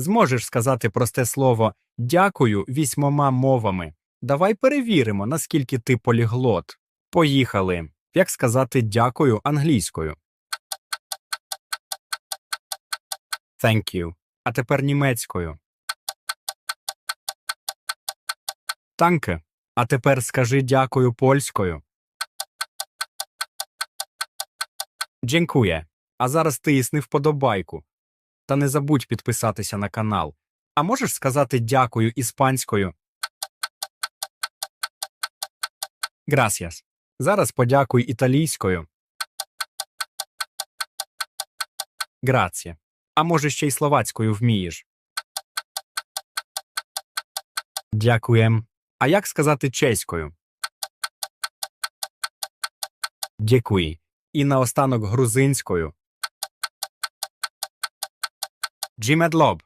Зможеш сказати просте слово дякую вісьмома мовами. Давай перевіримо, наскільки ти поліглот. Поїхали. Як сказати дякую англійською? Thank you. А тепер німецькою. Танке. А тепер скажи дякую польською. Дякує. А зараз тисни вподобайку. Та не забудь підписатися на канал. А можеш сказати дякую іспанською? Gracias. Зараз подякуй італійською. Граціє. А може ще й словацькою вмієш. Дякуєм. А як сказати чеською? Дякуй. І наостанок грузинською. Jim Adlob